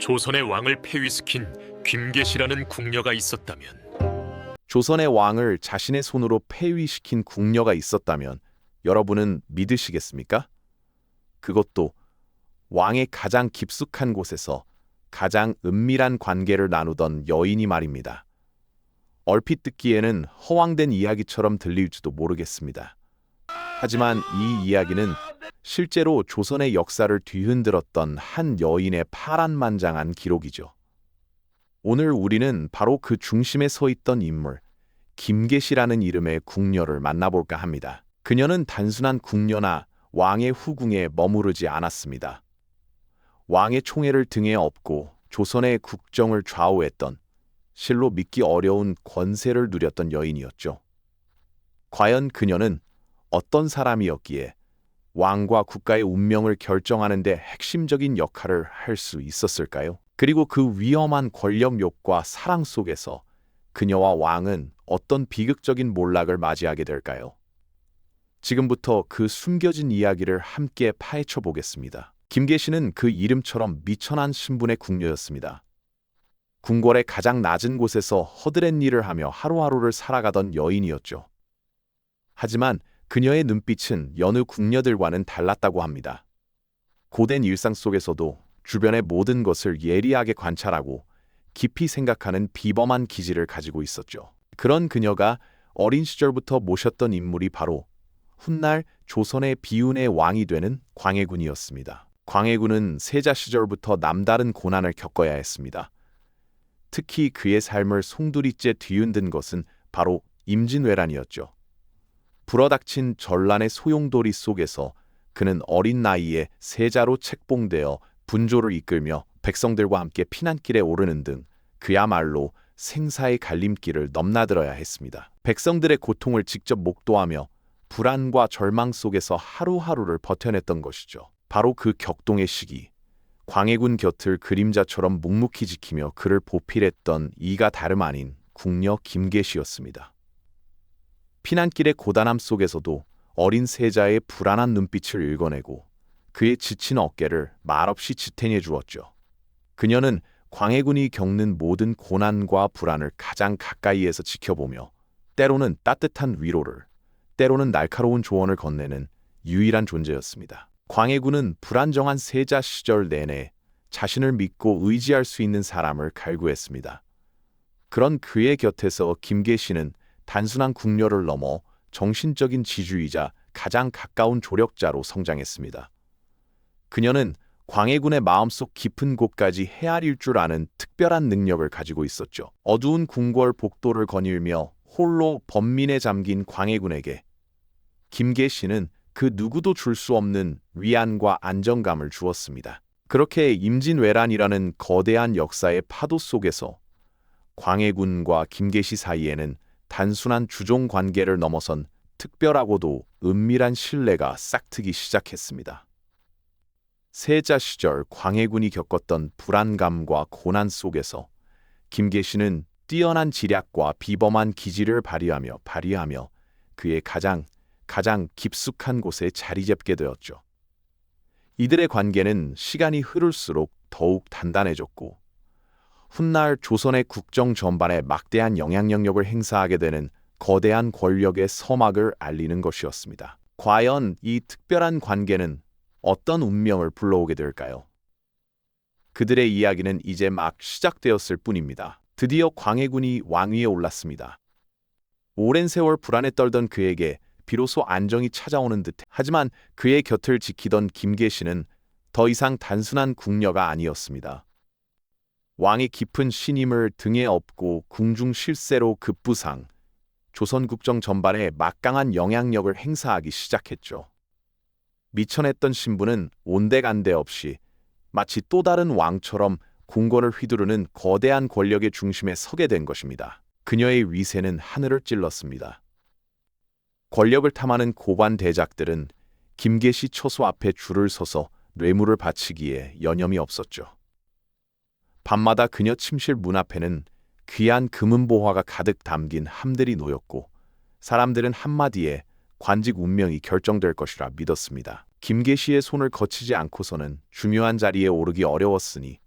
조선의 왕을 폐위시킨 김계시라는 궁녀가 있었다면 조선의 왕을 자신의 손으로 폐위시킨 궁녀가 있었다면 여러분은 믿으시겠습니까? 그것도 왕의 가장 깊숙한 곳에서 가장 은밀한 관계를 나누던 여인이 말입니다. 얼핏 듣기에는 허황된 이야기처럼 들릴지도 모르겠습니다. 하지만 이 이야기는 실제로 조선의 역사를 뒤흔들었던 한 여인의 파란만장한 기록이죠. 오늘 우리는 바로 그 중심에 서 있던 인물, 김계시라는 이름의 궁녀를 만나볼까 합니다. 그녀는 단순한 궁녀나 왕의 후궁에 머무르지 않았습니다. 왕의 총애를 등에 업고 조선의 국정을 좌우했던 실로 믿기 어려운 권세를 누렸던 여인이었죠. 과연 그녀는 어떤 사람이었기에 왕과 국가의 운명을 결정하는 데 핵심적인 역할을 할 수 있었을까요? 그리고 그 위험한 권력욕과 사랑 속에서 그녀와 왕은 어떤 비극적인 몰락을 맞이하게 될까요? 지금부터 그 숨겨진 이야기를 함께 파헤쳐 보겠습니다. 김계시는 그 이름처럼 미천한 신분의 궁녀였습니다. 궁궐의 가장 낮은 곳에서 허드렛 일을 하며 하루하루를 살아가던 여인이었죠. 하지만 그녀의 눈빛은 여느 궁녀들과는 달랐다고 합니다. 고된 일상 속에서도 주변의 모든 것을 예리하게 관찰하고 깊이 생각하는 비범한 기질을 가지고 있었죠. 그런 그녀가 어린 시절부터 모셨던 인물이 바로 훗날 조선의 비운의 왕이 되는 광해군이었습니다. 광해군은 세자 시절부터 남다른 고난을 겪어야 했습니다. 특히 그의 삶을 송두리째 뒤흔든 것은 바로 임진왜란이었죠. 불어닥친 전란의 소용돌이 속에서 그는 어린 나이에 세자로 책봉되어 분조를 이끌며 백성들과 함께 피난길에 오르는 등 그야말로 생사의 갈림길을 넘나들어야 했습니다. 백성들의 고통을 직접 목도하며 불안과 절망 속에서 하루하루를 버텨냈던 것이죠. 바로 그 격동의 시기, 광해군 곁을 그림자처럼 묵묵히 지키며 그를 보필했던 이가 다름 아닌 궁녀 김계시였습니다. 피난길의 고단함 속에서도 어린 세자의 불안한 눈빛을 읽어내고 그의 지친 어깨를 말없이 지탱해 주었죠. 그녀는 광해군이 겪는 모든 고난과 불안을 가장 가까이에서 지켜보며 때로는 따뜻한 위로를, 때로는 날카로운 조언을 건네는 유일한 존재였습니다. 광해군은 불안정한 세자 시절 내내 자신을 믿고 의지할 수 있는 사람을 갈구했습니다. 그런 그의 곁에서 김계시는 단순한 궁녀를 넘어 정신적인 지주이자 가장 가까운 조력자로 성장했습니다. 그녀는 광해군의 마음속 깊은 곳까지 헤아릴 줄 아는 특별한 능력을 가지고 있었죠. 어두운 궁궐 복도를 거닐며 홀로 번민에 잠긴 광해군에게 김계시는 그 누구도 줄 수 없는 위안과 안정감을 주었습니다. 그렇게 임진왜란이라는 거대한 역사의 파도 속에서 광해군과 김계시 사이에는 단순한 주종 관계를 넘어선 특별하고도 은밀한 신뢰가 싹트기 시작했습니다. 세자 시절 광해군이 겪었던 불안감과 고난 속에서 김계시는 뛰어난 지략과 비범한 기질을 발휘하며 발휘하며 그의 가장 가장 깊숙한 곳에 자리 잡게 되었죠. 이들의 관계는 시간이 흐를수록 더욱 단단해졌고 훗날 조선의 국정 전반에 막대한 영향력을 행사하게 되는 거대한 권력의 서막을 알리는 것이었습니다. 과연 이 특별한 관계는 어떤 운명을 불러오게 될까요? 그들의 이야기는 이제 막 시작되었을 뿐입니다. 드디어 광해군이 왕위에 올랐습니다. 오랜 세월 불안에 떨던 그에게 비로소 안정이 찾아오는 듯 하지만 그의 곁을 지키던 김계시는 더 이상 단순한 궁녀가 아니었습니다. 왕의 깊은 신임을 등에 업고 궁중 실세로 급부상, 조선 국정 전반에 막강한 영향력을 행사하기 시작했죠. 미천했던 신부는 온데간데 없이 마치 또 다른 왕처럼 궁궐을 휘두르는 거대한 권력의 중심에 서게 된 것입니다. 그녀의 위세는 하늘을 찔렀습니다. 권력을 탐하는 고관 대작들은 김계시 처소 앞에 줄을 서서 뇌물을 바치기에 여념이 없었죠. 밤마다 그녀 침실 문 앞에는 귀한 금은보화가 가득 담긴 함들이 놓였고 사람들은 한마디에 관직 운명이 결정될 것이라 믿었습니다. 김계시의 손을 거치지 않고서는 중요한 자리에 오르기 어려웠으니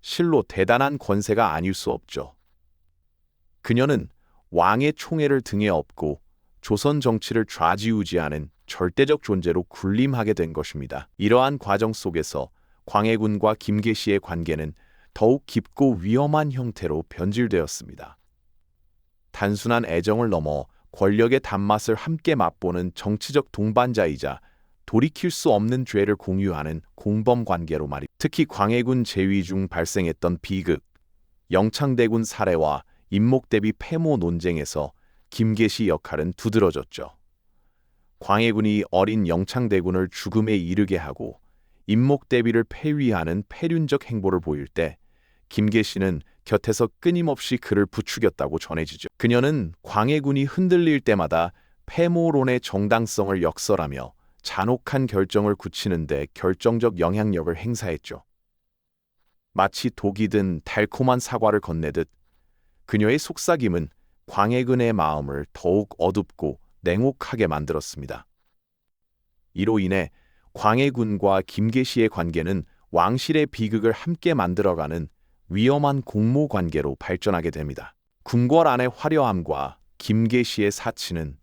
실로 대단한 권세가 아닐 수 없죠. 그녀는 왕의 총애를 등에 업고 조선 정치를 좌지우지하는 절대적 존재로 군림하게 된 것입니다. 이러한 과정 속에서 광해군과 김계시의 관계는 더욱 깊고 위험한 형태로 변질되었습니다. 단순한 애정을 넘어 권력의 단맛을 함께 맛보는 정치적 동반자이자 돌이킬 수 없는 죄를 공유하는 공범 관계로 말이. 특히 광해군 제위 중 발생했던 비극, 영창대군 사례와 임목 대비 폐모 논쟁에서 김계시 역할은 두드러졌죠. 광해군이 어린 영창대군을 죽음에 이르게 하고 임목 대비를 폐위하는 폐륜적 행보를 보일 때 김계시는 곁에서 끊임없이 그를 부추겼다고 전해지죠. 그녀는 광해군이 흔들릴 때마다 폐모론의 정당성을 역설하며 잔혹한 결정을 굳히는데 결정적 영향력을 행사했죠. 마치 독이 든 달콤한 사과를 건네듯 그녀의 속삭임은 광해군의 마음을 더욱 어둡고 냉혹하게 만들었습니다. 이로 인해 광해군과 김계시의 관계는 왕실의 비극을 함께 만들어가는 위험한 공모 관계로 발전하게 됩니다. 궁궐 안의 화려함과 김계시의 사치는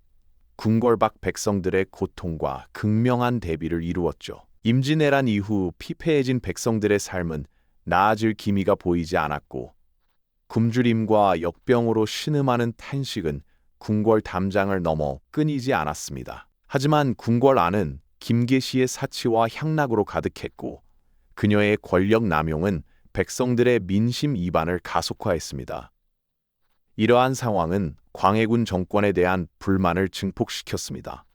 궁궐 밖 백성들의 고통과 극명한 대비를 이루었죠. 임진왜란 이후 피폐해진 백성들의 삶은 나아질 기미가 보이지 않았고 굶주림과 역병으로 신음하는 탄식은 궁궐 담장을 넘어 끊이지 않았습니다. 하지만 궁궐 안은 김계시의 사치와 향락으로 가득했고 그녀의 권력 남용은 백성들의 민심 이반을 가속화했습니다. 이러한 상황은 광해군 정권에 대한 불만을 증폭시켰습니다.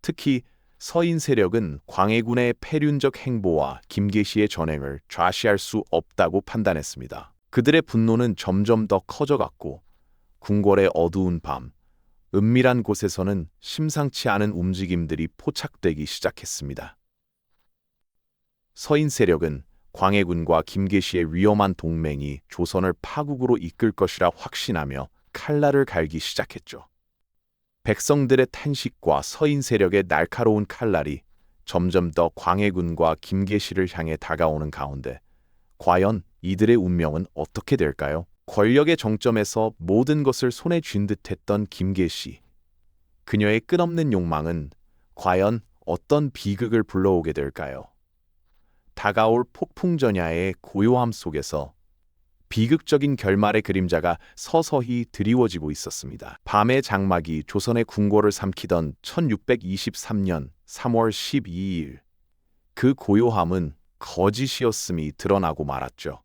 특히 서인 세력은 광해군의 폐륜적 행보와 김계시의 전행을 좌시할 수 없다고 판단했습니다. 그들의 분노는 점점 더 커져갔고 궁궐의 어두운 밤, 은밀한 곳에서는 심상치 않은 움직임들이 포착되기 시작했습니다. 서인 세력은 광해군과 김계시의 위험한 동맹이 조선을 파국으로 이끌 것이라 확신하며 칼날을 갈기 시작했죠. 백성들의 탄식과 서인 세력의 날카로운 칼날이 점점 더 광해군과 김계시를 향해 다가오는 가운데 과연 이들의 운명은 어떻게 될까요? 권력의 정점에서 모든 것을 손에 쥔 듯했던 김계시. 그녀의 끝없는 욕망은 과연 어떤 비극을 불러오게 될까요? 다가올 폭풍전야의 고요함 속에서 비극적인 결말의 그림자가 서서히 드리워지고 있었습니다. 밤의 장막이 조선의 궁궐을 삼키던 1623년 3월 12일 그 고요함은 거짓이었음이 드러나고 말았죠.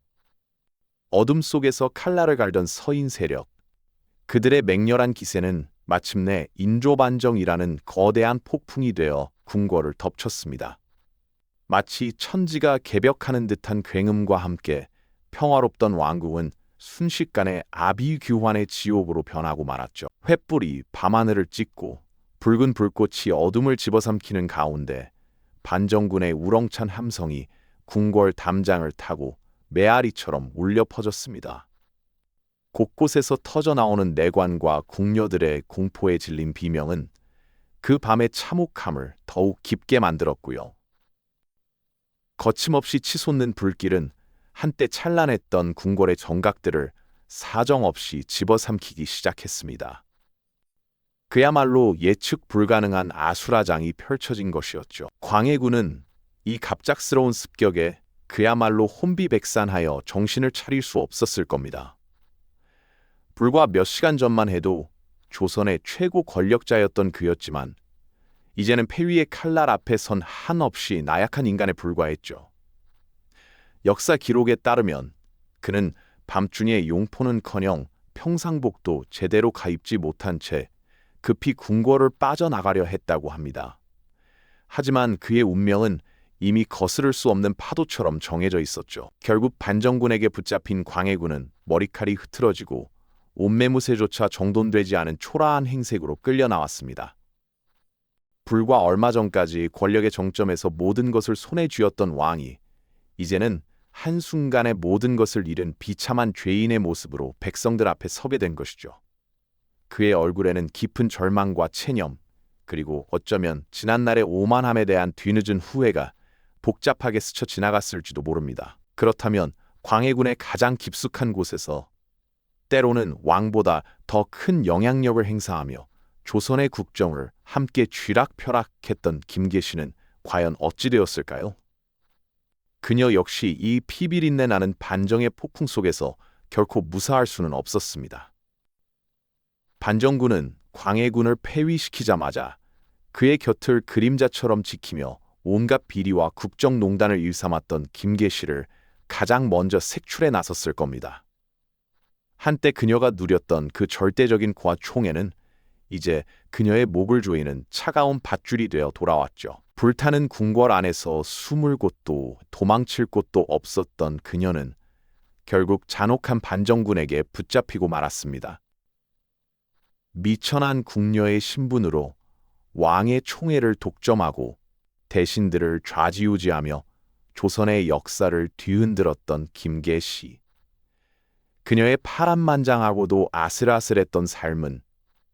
어둠 속에서 칼날을 갈던 서인 세력 그들의 맹렬한 기세는 마침내 인조반정이라는 거대한 폭풍이 되어 궁궐을 덮쳤습니다. 마치 천지가 개벽하는 듯한 굉음과 함께 평화롭던 왕국은 순식간에 아비규환의 지옥으로 변하고 말았죠. 횃불이 밤하늘을 찢고 붉은 불꽃이 어둠을 집어삼키는 가운데 반정군의 우렁찬 함성이 궁궐 담장을 타고 메아리처럼 울려 퍼졌습니다. 곳곳에서 터져나오는 내관과 궁녀들의 공포에 질린 비명은 그 밤의 참혹함을 더욱 깊게 만들었고요. 거침없이 치솟는 불길은 한때 찬란했던 궁궐의 정각들을 사정없이 집어삼키기 시작했습니다. 그야말로 예측 불가능한 아수라장이 펼쳐진 것이었죠. 광해군은 이 갑작스러운 습격에 그야말로 혼비백산하여 정신을 차릴 수 없었을 겁니다. 불과 몇 시간 전만 해도 조선의 최고 권력자였던 그였지만 이제는 폐위의 칼날 앞에 선 한없이 나약한 인간에 불과했죠. 역사 기록에 따르면 그는 밤중에 용포는커녕 평상복도 제대로 가입지 못한 채 급히 궁궐을 빠져나가려 했다고 합니다. 하지만 그의 운명은 이미 거스를 수 없는 파도처럼 정해져 있었죠. 결국 반정군에게 붙잡힌 광해군은 머리칼이 흐트러지고 옷매무새조차 정돈되지 않은 초라한 행색으로 끌려 나왔습니다. 불과 얼마 전까지 권력의 정점에서 모든 것을 손에 쥐었던 왕이 이제는 한순간에 모든 것을 잃은 비참한 죄인의 모습으로 백성들 앞에 서게 된 것이죠. 그의 얼굴에는 깊은 절망과 체념, 그리고 어쩌면 지난날의 오만함에 대한 뒤늦은 후회가 복잡하게 스쳐 지나갔을지도 모릅니다. 그렇다면 광해군의 가장 깊숙한 곳에서 때로는 왕보다 더 큰 영향력을 행사하며 조선의 국정을 함께 쥐락펴락했던 김계시는 과연 어찌 되었을까요? 그녀 역시 이 피비린내 나는 반정의 폭풍 속에서 결코 무사할 수는 없었습니다. 반정군은 광해군을 폐위시키자마자 그의 곁을 그림자처럼 지키며 온갖 비리와 국정농단을 일삼았던 김계시를 가장 먼저 색출해 나섰을 겁니다. 한때 그녀가 누렸던 그 절대적인 총애는 이제 그녀의 목을 조이는 차가운 밧줄이 되어 돌아왔죠. 불타는 궁궐 안에서 숨을 곳도 도망칠 곳도 없었던 그녀는 결국 잔혹한 반정군에게 붙잡히고 말았습니다. 미천한 궁녀의 신분으로 왕의 총애를 독점하고 대신들을 좌지우지하며 조선의 역사를 뒤흔들었던 김계시. 그녀의 파란만장하고도 아슬아슬했던 삶은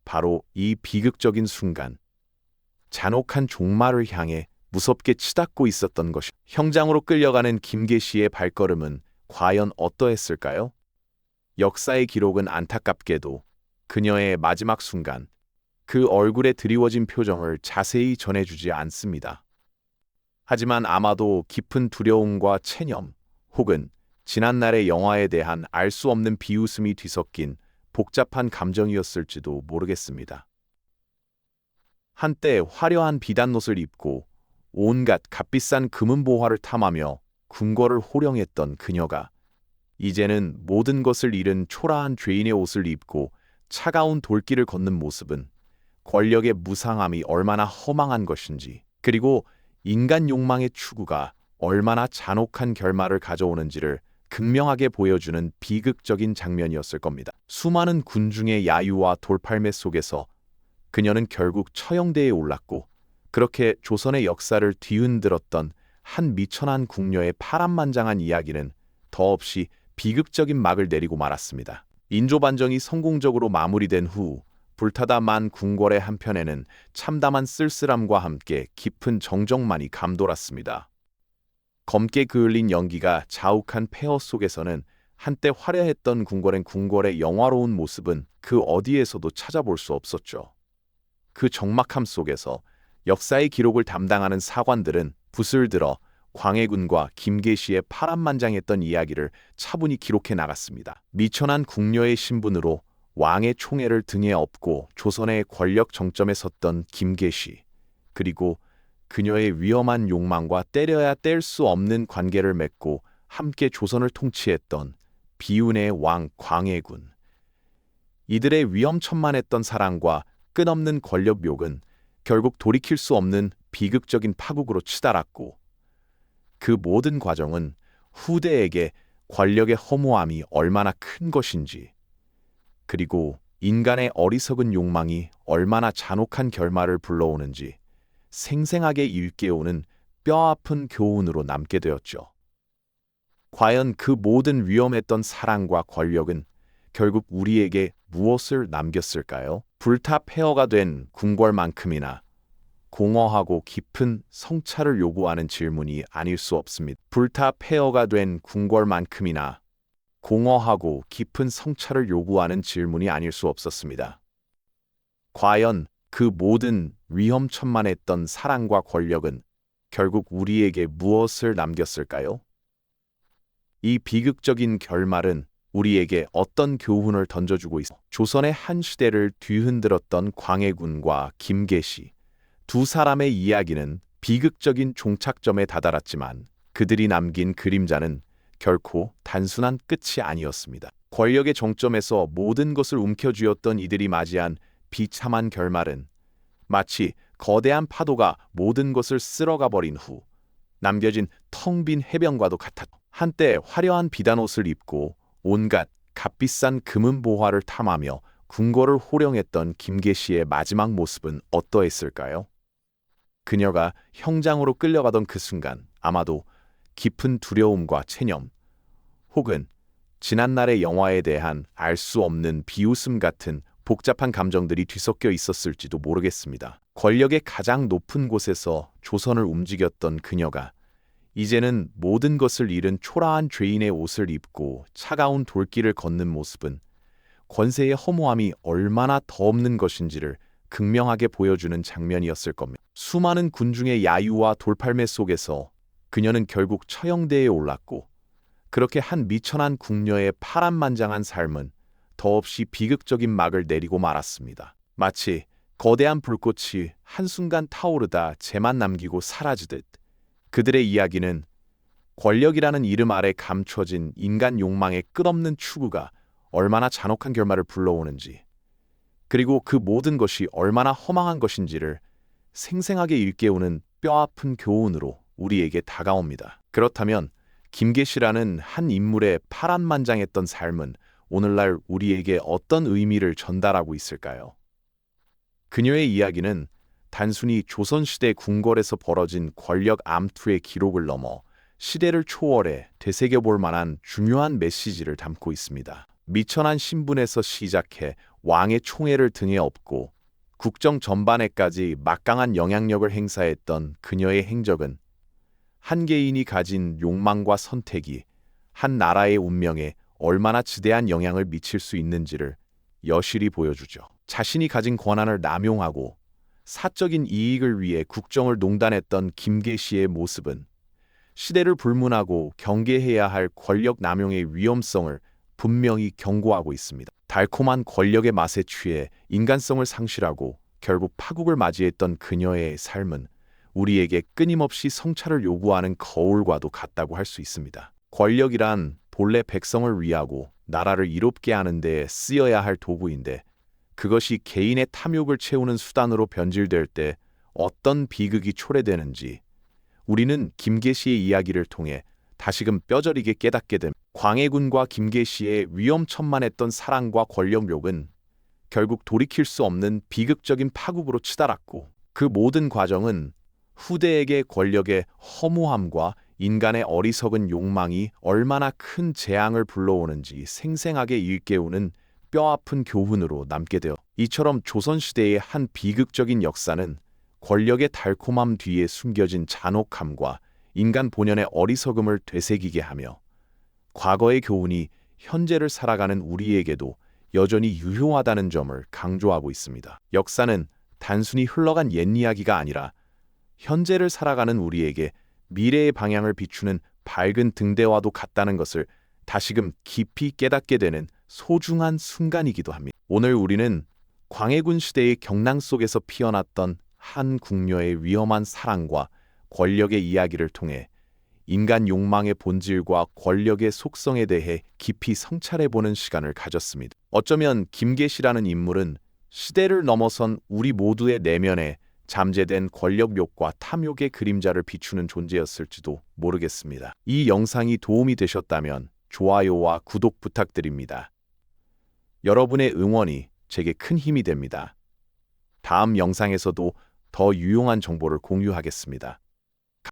바로 이 비극적인 순간 잔혹한 종말을 향해 무섭게 치닫고 있었던 것이 형장으로 끌려가는 김계시의 발걸음은 과연 어떠했을까요? 역사의 기록은 안타깝게도 그녀의 마지막 순간 그 얼굴에 드리워진 표정을 자세히 전해주지 않습니다. 하지만 아마도 깊은 두려움과 체념 혹은 지난날의 영화에 대한 알 수 없는 비웃음이 뒤섞인 복잡한 감정이었을지도 모르겠습니다. 한때 화려한 비단옷을 입고 온갖 값비싼 금은 보화를 탐하며 궁궐을 호령했던 그녀가 이제는 모든 것을 잃은 초라한 죄인의 옷을 입고 차가운 돌길을 걷는 모습은 권력의 무상함이 얼마나 허망한 것인지 그리고 인간 욕망의 추구가 얼마나 잔혹한 결말을 가져오는지를 극명하게 보여주는 비극적인 장면이었을 겁니다. 수많은 군중의 야유와 돌팔매 속에서 그녀는 결국 처형대에 올랐고 그렇게 조선의 역사를 뒤흔들었던 한 미천한 궁녀의 파란만장한 이야기는 더없이 비극적인 막을 내리고 말았습니다. 인조반정이 성공적으로 마무리된 후 불타다 만 궁궐의 한편에는 참담한 쓸쓸함과 함께 깊은 정적만이 감돌았습니다. 검게 그을린 연기가 자욱한 폐허 속에서는 한때 화려했던 궁궐엔 궁궐의 영화로운 모습은 그 어디에서도 찾아볼 수 없었죠. 그 적막함 속에서 역사의 기록을 담당하는 사관들은 붓을 들어 광해군과 김계시의 파란만장했던 이야기를 차분히 기록해 나갔습니다. 미천한 궁녀의 신분으로 왕의 총애를 등에 업고 조선의 권력 정점에 섰던 김계시, 그리고 그녀의 위험한 욕망과 때려야 뗄 수 없는 관계를 맺고 함께 조선을 통치했던 비운의 왕 광해군. 이들의 위험천만했던 사랑과 끝없는 권력욕은 결국 돌이킬 수 없는 비극적인 파국으로 치달았고 그 모든 과정은 후대에게 권력의 허무함이 얼마나 큰 것인지 그리고 인간의 어리석은 욕망이 얼마나 잔혹한 결말을 불러오는지 생생하게 일깨우는 뼈아픈 교훈으로 남게 되었죠. 과연 그 모든 위험했던 사랑과 권력은 결국 우리에게 무엇을 남겼을까요? 불타 폐허가 된 궁궐만큼이나 공허하고 깊은 성찰을 요구하는 질문이 아닐 수 없습니다. 불타 폐허가 된 궁궐만큼이나 공허하고 깊은 성찰을 요구하는 질문이 아닐 수 없었습니다. 과연 그 모든 위험천만했던 사랑과 권력은 결국 우리에게 무엇을 남겼을까요? 이 비극적인 결말은 우리에게 어떤 교훈을 던져주고 있어 조선의 한 시대를 뒤흔들었던 광해군과 김계시 두 사람의 이야기는 비극적인 종착점에 다다랐지만 그들이 남긴 그림자는 결코 단순한 끝이 아니었습니다. 권력의 정점에서 모든 것을 움켜쥐었던 이들이 맞이한 비참한 결말은 마치 거대한 파도가 모든 것을 쓸어가 버린 후 남겨진 텅 빈 해변과도 같았. 한때 화려한 비단옷을 입고 온갖 값비싼 금은 보화를 탐하며 궁궐을 호령했던 김계시의 마지막 모습은 어떠했을까요? 그녀가 형장으로 끌려가던 그 순간 아마도 깊은 두려움과 체념 혹은 지난날의 영화에 대한 알 수 없는 비웃음 같은 복잡한 감정들이 뒤섞여 있었을지도 모르겠습니다. 권력의 가장 높은 곳에서 조선을 움직였던 그녀가 이제는 모든 것을 잃은 초라한 죄인의 옷을 입고 차가운 돌길을 걷는 모습은 권세의 허무함이 얼마나 더 없는 것인지를 극명하게 보여주는 장면이었을 겁니다. 수많은 군중의 야유와 돌팔매 속에서 그녀는 결국 처형대에 올랐고 그렇게 한 미천한 궁녀의 파란만장한 삶은 더없이 비극적인 막을 내리고 말았습니다. 마치 거대한 불꽃이 한순간 타오르다 재만 남기고 사라지듯 그들의 이야기는 권력이라는 이름 아래 감춰진 인간 욕망의 끝없는 추구가 얼마나 잔혹한 결말을 불러오는지, 그리고 그 모든 것이 얼마나 허망한 것인지를 생생하게 일깨우는 뼈아픈 교훈으로 우리에게 다가옵니다. 그렇다면 김계시라는 한 인물의 파란만장했던 삶은 오늘날 우리에게 어떤 의미를 전달하고 있을까요? 그녀의 이야기는 단순히 조선시대 궁궐에서 벌어진 권력 암투의 기록을 넘어 시대를 초월해 되새겨볼 만한 중요한 메시지를 담고 있습니다. 미천한 신분에서 시작해 왕의 총애를 등에 업고 국정 전반에까지 막강한 영향력을 행사했던 그녀의 행적은 한 개인이 가진 욕망과 선택이 한 나라의 운명에 얼마나 지대한 영향을 미칠 수 있는지를 여실히 보여주죠. 자신이 가진 권한을 남용하고 사적인 이익을 위해 국정을 농단했던 김계시의 모습은 시대를 불문하고 경계해야 할 권력 남용의 위험성을 분명히 경고하고 있습니다. 달콤한 권력의 맛에 취해 인간성을 상실하고 결국 파국을 맞이했던 그녀의 삶은 우리에게 끊임없이 성찰을 요구하는 거울과도 같다고 할 수 있습니다. 권력이란 본래 백성을 위하고 나라를 이롭게 하는 데 쓰여야 할 도구인데 그것이 개인의 탐욕을 채우는 수단으로 변질될 때 어떤 비극이 초래되는지 우리는 김계시의 이야기를 통해 다시금 뼈저리게 깨닫게 됨. 광해군과 김계시의 위험천만했던 사랑과 권력욕은 결국 돌이킬 수 없는 비극적인 파국으로 치달았고 그 모든 과정은 후대에게 권력의 허무함과 인간의 어리석은 욕망이 얼마나 큰 재앙을 불러오는지 생생하게 일깨우는 뼈아픈 교훈으로 남게 되어 이처럼 조선시대의 한 비극적인 역사는 권력의 달콤함 뒤에 숨겨진 잔혹함과 인간 본연의 어리석음을 되새기게 하며 과거의 교훈이 현재를 살아가는 우리에게도 여전히 유효하다는 점을 강조하고 있습니다. 역사는 단순히 흘러간 옛 이야기가 아니라 현재를 살아가는 우리에게 미래의 방향을 비추는 밝은 등대와도 같다는 것을 다시금 깊이 깨닫게 되는 소중한 순간이기도 합니다. 오늘 우리는 광해군 시대의 경랑 속에서 피어났던 한 궁녀의 위험한 사랑과 권력의 이야기를 통해 인간 욕망의 본질과 권력의 속성에 대해 깊이 성찰해보는 시간을 가졌습니다. 어쩌면 김계시라는 인물은 시대를 넘어선 우리 모두의 내면에 잠재된 권력욕과 탐욕의 그림자를 비추는 존재였을지도 모르겠습니다. 이 영상이 도움이 되셨다면 좋아요와 구독 부탁드립니다. 여러분의 응원이 제게 큰 힘이 됩니다. 다음 영상에서도 더 유용한 정보를 공유하겠습니다.